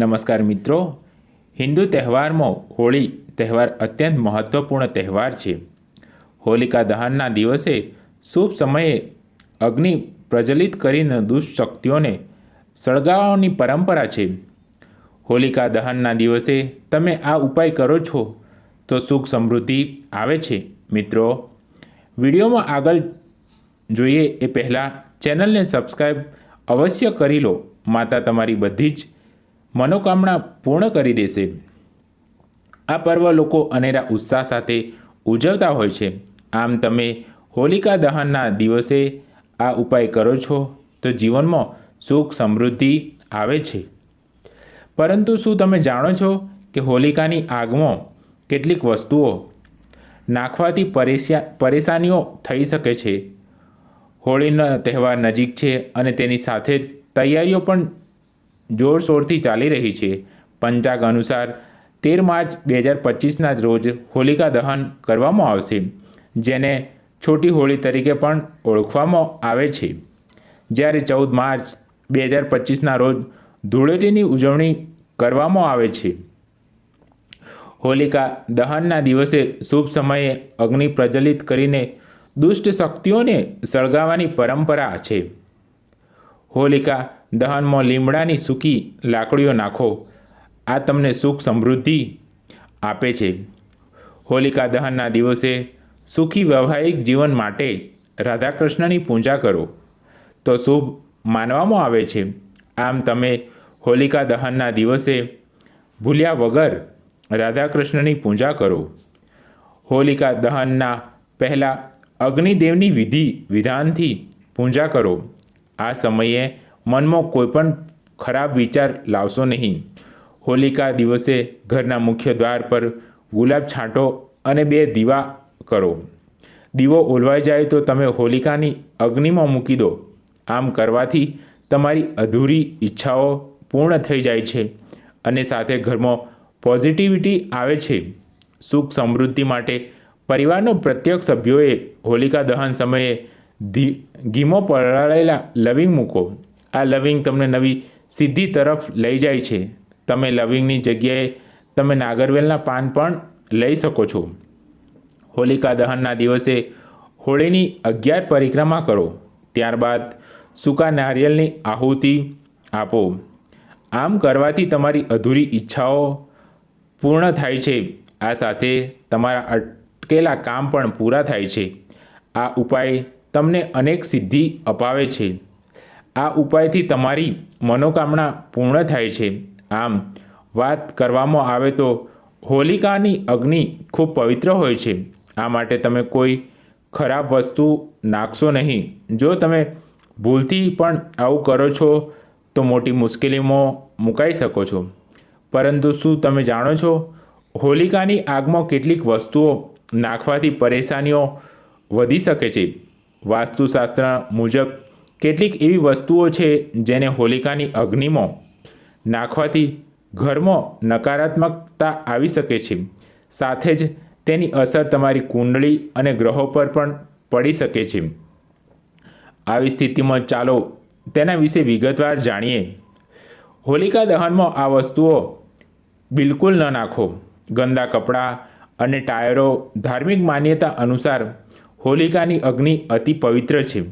નમસ્કાર મિત્રો. હિન્દુ તહેવારમાં હોળી તહેવાર અત્યંત મહત્ત્વપૂર્ણ તહેવાર છે. હોલિકા દહનના દિવસે શુભ સમયે અગ્નિ પ્રજ્વલિત કરીને દુષ્ટ શક્તિઓને સળગાવવાની પરંપરા છે. હોલિકા દહનના દિવસે તમે આ ઉપાય કરો છો તો સુખ સમૃદ્ધિ આવે છે. મિત્રો, વિડીયોમાં આગળ જોઈએ એ પહેલાં ચેનલને સબસ્ક્રાઈબ અવશ્ય કરી લો. માતા તમારી બધી જ મનોકામના પૂર્ણ કરી દેશે. આ પર્વ લોકો અનેરા ઉત્સાહ સાથે ઉજવતા હોય છે. આમ તમે હોલિકા દહનના દિવસે આ ઉપાય કરો છો તો જીવનમાં સુખ સમૃદ્ધિ આવે છે. પરંતુ શું તમે જાણો છો કે હોલિકાની આગમાં કેટલીક વસ્તુઓ નાખવાથી પરેશા પરેશાનીઓ થઈ શકે છે? હોળીનો તહેવાર નજીક છે અને તેની સાથે તૈયારીઓ પણ જોરશોરથી ચાલી રહી છે. પંચાગ અનુસાર તેર માર્ચ બે હજાર પચીસના રોજ હોલિકા દહન કરવામાં આવશે, જેને છોટી હોળી તરીકે પણ ઓળખવામાં આવે છે. જ્યારે ચૌદ માર્ચ બે હજાર પચીસના રોજ ધૂળેટીની ઉજવણી કરવામાં આવે છે. હોલિકા દહનના દિવસે શુભ સમયે અગ્નિ પ્રજ્વલિત કરીને દુષ્ટ શક્તિઓને સળગાવવાની પરંપરા છે. હોલિકા, દહનમાં લીમડાની સૂકી લાકડીઓ નાખો. આ તમને સુખ સમૃદ્ધિ આપે છે. હોલિકા, દહનના દિવસે સુખી વૈવાહિક જીવન માટે રાધાકૃષ્ણની પૂજા કરો. તો શુભ માનવામાં આવે છે. આમ તમે હોલિકા, દહનના દિવસે ભૂલ્યા વગર રાધાકૃષ્ણની પૂજા કરો. હોલિકા, દહનના પહેલાં અગ્નિદેવની વિધિ વિધાનથી પૂજા કરો. આ સમયે મનમાં કોઈપણ ખરાબ વિચાર લાવશો નહીં. હોલિકા દિવસે ઘરના મુખ્ય દ્વાર પર ગુલાબ છાંટો અને બે દીવા કરો. દીવો ઓલવાઈ જાય તો તમે હોલિકાની અગ્નિમાં મૂકી દો. આમ કરવાથી તમારી અધૂરી ઈચ્છાઓ પૂર્ણ થઈ જાય છે અને સાથે ઘરમાં પોઝિટિવિટી આવે છે. સુખ સમૃદ્ધિ માટે પરિવારનો પ્રત્યેક સભ્યોએ હોલિકા દહન સમયે ઘીમાં પલાળેલા લવિંગ મૂકો. આ લવિંગ તમને નવી સિદ્ધિ તરફ લઈ જાય છે. તમે લવિંગની જગ્યાએ તમે નાગરવેલના પાન પણ લઈ શકો છો. હોલિકા દહનના દિવસે હોળીની અગિયાર પરિક્રમા કરો. ત્યારબાદ સૂકા નારિયેળની આહુતિ આપો. આમ કરવાથી તમારી અધૂરી ઈચ્છાઓ પૂર્ણ થાય છે. આ સાથે તમારા અટકેલા કામ પણ પૂરા થાય છે. આ ઉપાય તમને અનેક સિદ્ધિ અપાવે છે. આ ઉપાયથી તમારી મનોકામના પૂર્ણ થાય છે. આમ, વાત કરવામાં આવે તો હોલિકાની અગ્નિ ખૂબ પવિત્ર હોય છે. આ માટે તમે કોઈ ખરાબ વસ્તુ નાખશો નહીં. જો તમે ભૂલથી પણ આવું કરો છો, તો મોટી મુશ્કેલીમાં મુકાઈ શકો છો. પરંતુ શું તમે જાણો છો, હોલિકાની આગમાં કેટલીક વસ્તુઓ નાખવાથી પરેશાનીઓ વધી શકે છે? વાસ્તુશાસ્ત્ર મુજબ કેટલીક એવી વસ્તુઓ છે જેને હોલિકાની અગ્નિમાં નાખવાથી ઘરમાં નકારાત્મકતા આવી શકે છે. સાથે જ તેની અસર તમારી કુંડળી અને ગ્રહો પર પણ પડી શકે છે. આવી સ્થિતિમાં ચાલો તેના વિશે વિગતવાર જાણીએ. હોલિકા દહનમાં આ વસ્તુઓ બિલકુલ ન નાખો. ગંદા કપડાં અને ટાયરો ધાર્મિક માન્યતા અનુસાર હોલિકાની અગ્નિ અતિ પવિત્ર છે.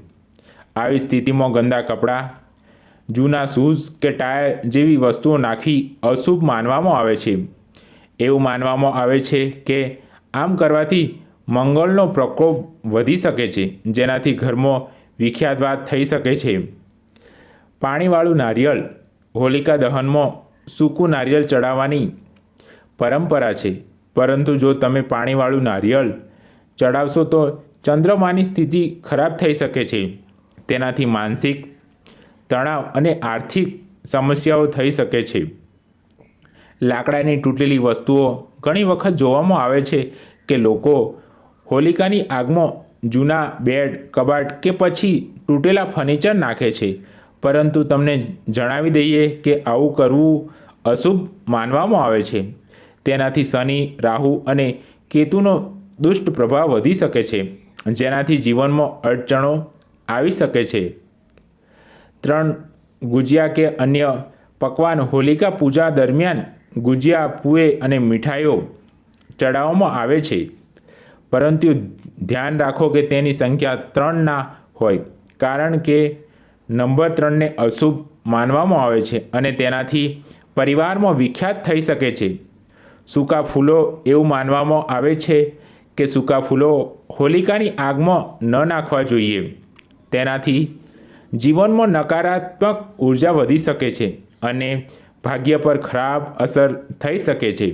આવી સ્થિતિમાં ગંદા કપડાં, જૂના શૂઝ કે ટાયર જેવી વસ્તુઓ નાખી અશુભ માનવામાં આવે છે. એવું માનવામાં આવે છે કે આમ કરવાથી મંગળનો પ્રકોપ વધી શકે છે, જેનાથી ઘરમાં વિખ્યાતવાદ થઈ શકે છે. પાણીવાળું નારિયેળ, હોલિકા દહનમાં સૂકું નારિયેળ ચડાવવાની પરંપરા છે. પરંતુ જો તમે પાણીવાળું નારિયેળ ચડાવશો તો ચંદ્રમાની સ્થિતિ ખરાબ થઈ શકે છે. તેનાથી માનસિક તણાવ અને આર્થિક સમસ્યાઓ થઈ શકે છે. લાકડાની તૂટેલી વસ્તુઓ ઘણી વખત જોવામાં આવે છે કે લોકો હોલિકાની આગમાં જૂના બેડ, કબાટ કે પછી તૂટેલા ફર્નિચર નાખે છે. પરંતુ તમને જણાવી દઈએ કે આવું કરવું અશુભ માનવામાં આવે છે. તેનાથી શનિ, રાહુ અને કેતુનો દુષ્ટ પ્રભાવ વધી શકે છે. જેનાથી જીવનમાં અડચણો આવી શકે છે. ત્રણ, ગુજિયા કે અન્ય પકવાન હોલિકા પૂજા દરમિયાન ગુજિયા, પૂએ અને મીઠાઈઓ ચડાવવામાં આવે છે. પરંતુ ધ્યાન રાખો કે તેની સંખ્યા ત્રણ ના હોય, કારણ કે નંબર ત્રણને અશુભ માનવામાં આવે છે અને તેનાથી પરિવારમાં વિખ્યાત થઈ શકે છે. સૂકા ફૂલો એવું માનવામાં આવે છે કે સૂકા ફૂલો હોલિકાની આગમાં ન નાખવા જોઈએ. તેનાથી જીવનમાં નકારાત્મક ઊર્જા વધી શકે છે અને ભાગ્ય પર ખરાબ અસર થઈ શકે છે.